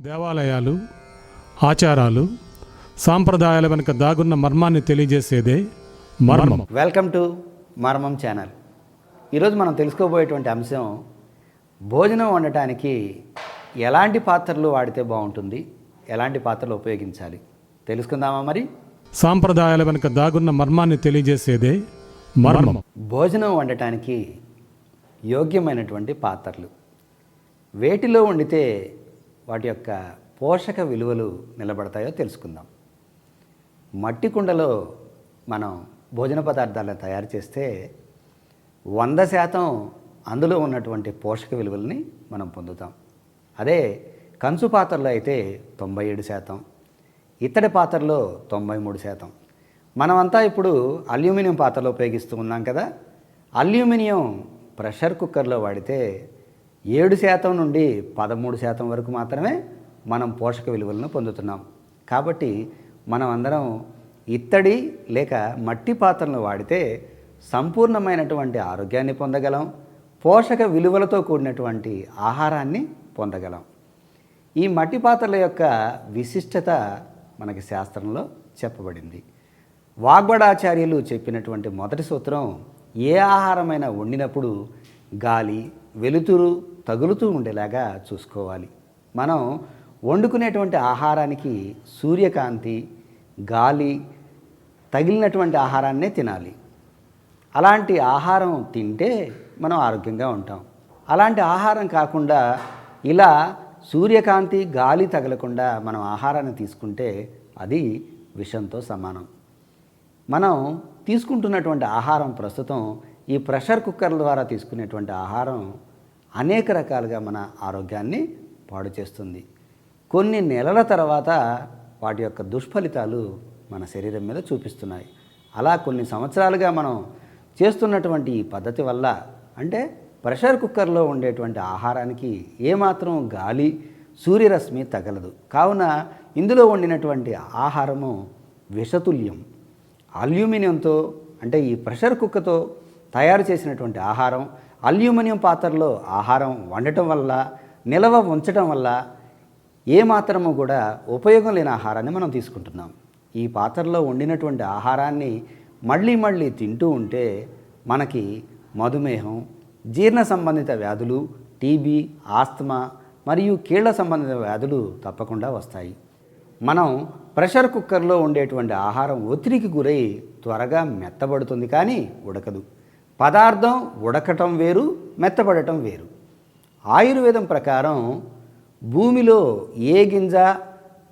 దేవాలయాలు ఆచారాలు సాంప్రదాయాల వెనుక దాగున్న మర్మాన్ని తెలియజేసేదే మర్మం. వెల్కమ్ టు మర్మం ఛానల్ ఈరోజు మనం తెలుసుకోబోయేటువంటి అంశం భోజనం వండటానికి ఎలాంటి పాత్రలు వాడితే బాగుంటుంది ఎలాంటి పాత్రలు ఉపయోగించాలి? తెలుసుకుందామా మరి? సాంప్రదాయాల వెనుక దాగున్న మర్మాన్ని తెలియజేసేదే మర్మం. భోజనం వండటానికి యోగ్యమైనటువంటి పాత్రలు. వేటిలో వండితే వాటి యొక్క పోషక విలువలు నిలబడతాయో తెలుసుకుందాం. మట్టి కుండలో మనం భోజన పదార్థాలను తయారు చేస్తే వంద శాతం అందులో ఉన్నటువంటి పోషక విలువల్ని మనం పొందుతాం. అదే కంచు పాత్రలో అయితే తొంభై ఏడు శాతం ఇత్తడి పాత్రలో తొంభై మూడు శాతం. మనమంతా ఇప్పుడు అల్యూమినియం పాత్రలో ఉపయోగిస్తూ ఉన్నాం కదా. అల్యూమినియం ప్రెషర్ కుక్కర్లో వాడితే ఏడు శాతం నుండి పదమూడు శాతం వరకు మాత్రమే మనం పోషక విలువలను పొందుతున్నాం. కాబట్టి మనం అందరం ఇత్తడి లేక మట్టి పాత్రలను వాడితే సంపూర్ణమైనటువంటి ఆరోగ్యాన్ని పొందగలం పోషక విలువలతో కూడినటువంటి ఆహారాన్ని పొందగలం. ఈ మట్టి పాత్రల యొక్క విశిష్టత మనకి శాస్త్రంలో చెప్పబడింది. వాగ్బడాచార్యులు చెప్పినటువంటి మొదటి సూత్రం ఏ ఆహారమైనా వండినప్పుడు గాలి వెలుతురు తగులుతూ ఉండేలాగా చూసుకోవాలి. మనం వండుకునేటువంటి ఆహారానికి సూర్యకాంతి గాలి తగిలినటువంటి ఆహారాన్నే తినాలి. అలాంటి ఆహారం తింటే మనం ఆరోగ్యంగా ఉంటాం. అలాంటి ఆహారం కాకుండా ఇలా సూర్యకాంతి గాలి తగలకుండా మనం ఆహారాన్ని తీసుకుంటే అది విషంతో సమానం. మనం తీసుకుంటున్నటువంటి ఆహారం ప్రస్తుతం ఈ ప్రెషర్ కుక్కర్ల ద్వారా తీసుకునేటువంటి ఆహారం అనేక రకాలుగా మన ఆరోగ్యాన్ని పాడు చేస్తుంది. కొన్ని నెలల తర్వాత వాటి యొక్క దుష్ఫలితాలు మన శరీరం మీద చూపిస్తున్నాయి. అలా కొన్ని సంవత్సరాలుగా మనం చేస్తున్నటువంటి ఈ పద్ధతి వల్ల అంటే ప్రెషర్ కుక్కర్లో ఉండేటువంటి ఆహారానికి ఏమాత్రం గాలి సూర్యరశ్మి తగలదు. కావున ఇందులో వండినటువంటి ఆహారము విషతుల్యం. అల్యూమినియంతో అంటే ఈ ప్రెషర్ కుక్కతో తయారు చేసినటువంటి ఆహారం అల్యూమినియం పాత్రలో ఆహారం వండటం వల్ల నిల్వ ఉంచడం వల్ల ఏమాత్రము కూడా ఉపయోగం లేని ఆహారాన్ని మనం తీసుకుంటున్నాం. ఈ పాత్రలో వండినటువంటి ఆహారాన్ని మళ్ళీ మళ్ళీ తింటూ ఉంటే మనకి మధుమేహం జీర్ణ సంబంధిత వ్యాధులు టీబీ ఆస్తమా మరియు కీళ్ళ సంబంధిత వ్యాధులు తప్పకుండా వస్తాయి. మనం ప్రెషర్ కుక్కర్లో ఉండేటువంటి ఆహారం ఒత్తిడికి గురై త్వరగా మెత్తబడుతుంది కానీ ఉడకదు. పదార్థం ఉడకటం వేరు మెత్తబడటం వేరు. ఆయుర్వేదం ప్రకారం భూమిలో ఏ గింజ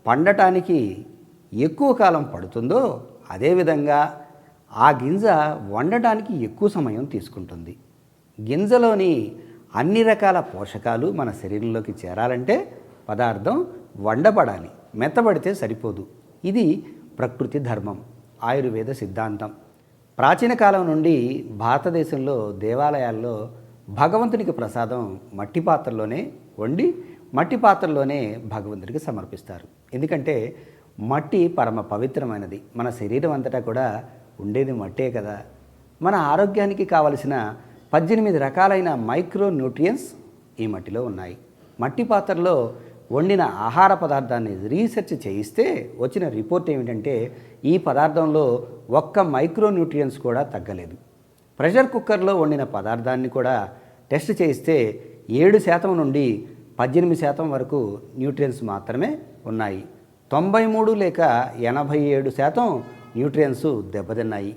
పండటానికి ఎక్కువ కాలం పడుతుందో అదేవిధంగా ఆ గింజ వండటానికి ఎక్కువ సమయం తీసుకుంటుంది. గింజలోని అన్ని రకాల పోషకాలు మన శరీరంలోకి చేరాలంటే పదార్థం వండబడాలి మెత్తబడితే సరిపోదు. ఇది ప్రకృతి ధర్మం ఆయుర్వేద సిద్ధాంతం. ప్రాచీన కాలం నుండి భారతదేశంలో దేవాలయాల్లో భగవంతునికి ప్రసాదం మట్టి పాత్రలోనే వండి మట్టి పాత్రలోనే భగవంతునికి సమర్పిస్తారు. ఎందుకంటే మట్టి పరమ పవిత్రమైనది. మన శరీరం అంతటా కూడా ఉండేది మట్టే కదా. మన ఆరోగ్యానికి కావలసిన పద్దెనిమిది రకాలైన మైక్రో న్యూట్రియన్స్ ఈ మట్టిలో ఉన్నాయి. మట్టి పాత్రలో వండిన ఆహార పదార్థాన్ని రీసెర్చ్ చేయిస్తే వచ్చిన రిపోర్ట్ ఏమిటంటే ఈ పదార్థంలో ఒక్క మైక్రో న్యూట్రియన్స్ కూడా తగ్గలేదు. ప్రెషర్ కుక్కర్లో వండిన పదార్థాన్ని కూడా టెస్ట్ చేయిస్తే ఏడు శాతం నుండి పద్దెనిమిది శాతం వరకు న్యూట్రియన్స్ మాత్రమే ఉన్నాయి. తొంభై మూడు లేక ఎనభై ఏడు శాతం న్యూట్రియన్స్ దెబ్బతిన్నాయి.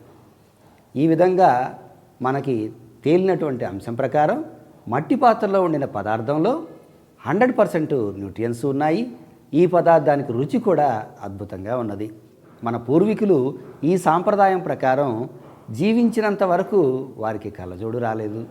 ఈ విధంగా మనకి తేలినటువంటి అంశం ప్రకారం మట్టి పాత్రలో వండిన పదార్థంలో హండ్రెడ్ పర్సెంట్ న్యూట్రియన్స్ ఉన్నాయి. ఈ పదార్థానికి రుచి కూడా అద్భుతంగా ఉన్నది. మన పూర్వీకులు ఈ సాంప్రదాయం ప్రకారం జీవించినంత వరకు వారికి కళ్ళజోడు రాలేదు.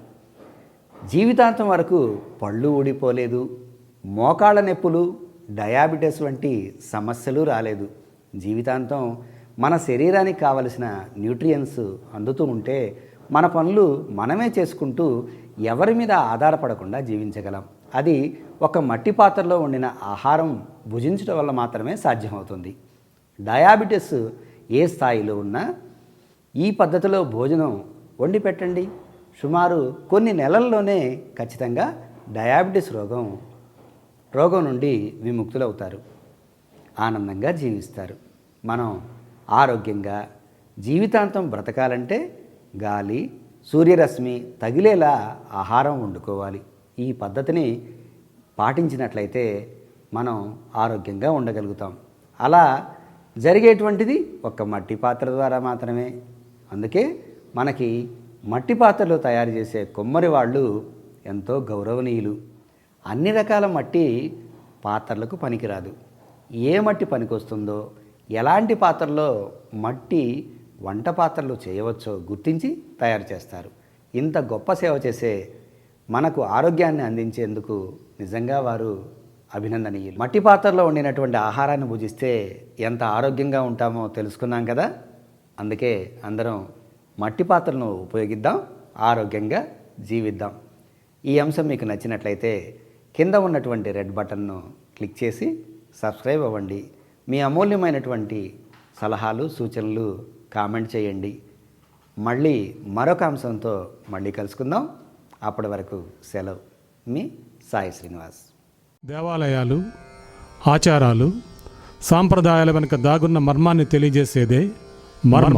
జీవితాంతం వరకు పళ్ళు ఊడిపోలేదు. మోకాళ్ళ నొప్పులు డయాబెటీస్ వంటి సమస్యలు రాలేదు. జీవితాంతం మన శరీరానికి కావలసిన న్యూట్రియన్స్ అందుతూ ఉంటే మన పనులు మనమే చేసుకుంటూ ఎవరి మీద ఆధారపడకుండా జీవించగలం. అది ఒక మట్టి పాత్రలో వండిన ఆహారం భుజించడం వల్ల మాత్రమే సాధ్యమవుతుంది. డయాబెటీస్ ఏ స్థాయిలో ఉన్నా ఈ పద్ధతిలో భోజనం వండి పెట్టండి. సుమారు కొన్ని నెలల్లోనే ఖచ్చితంగా డయాబెటీస్ రోగం రోగం నుండి విముక్తులవుతారు. ఆనందంగా జీవిస్తారు. మనం ఆరోగ్యంగా జీవితాంతం బ్రతకాలంటే గాలి సూర్యరశ్మి తగిలేలా ఆహారం వండుకోవాలి. ఈ పద్ధతిని పాటించినట్లయితే మనం ఆరోగ్యంగా ఉండగలుగుతాం. అలా జరిగేటువంటిది ఒక్క మట్టి పాత్ర ద్వారా మాత్రమే. అందుకే మనకి మట్టి పాత్రలు తయారు చేసే కొమ్మరి వాళ్ళు ఎంతో గౌరవనీయులు. అన్ని రకాల మట్టి పాత్రలకు పనికిరాదు. ఏ మట్టి పనికొస్తుందో ఎలాంటి పాత్రలో మట్టి వంట పాత్రలు చేయవచ్చో గుర్తించి తయారు చేస్తారు. ఇంత గొప్ప సేవ చేసే మనకు ఆరోగ్యాన్ని అందించేందుకు నిజంగా వారు అభినందనీయులు. మట్టి పాత్రలో వండినటువంటి ఆహారాన్ని భుజిస్తే ఎంత ఆరోగ్యంగా ఉంటామో తెలుసుకున్నాం కదా? అందుకే అందరం మట్టి పాత్రలను ఉపయోగిద్దాం ఆరోగ్యంగా జీవిద్దాం. ఈ అంశం మీకు నచ్చినట్లయితే కింద ఉన్నటువంటి రెడ్ బటన్ను క్లిక్ చేసి సబ్స్క్రైబ్ అవ్వండి. మీ అమూల్యమైనటువంటి సలహాలు సూచనలు కామెంట్ చేయండి. మళ్ళీ మరొక అంశంతో మళ్ళీ కలుసుకుందాం. అప్పటి వరకు సెలవు. మీ సాయి శ్రీనివాస్. దేవాలయాలు ఆచారాలు సాంప్రదాయాల వెనుక దాగున్న మర్మాన్ని తెలియజేసేదే మర్మం.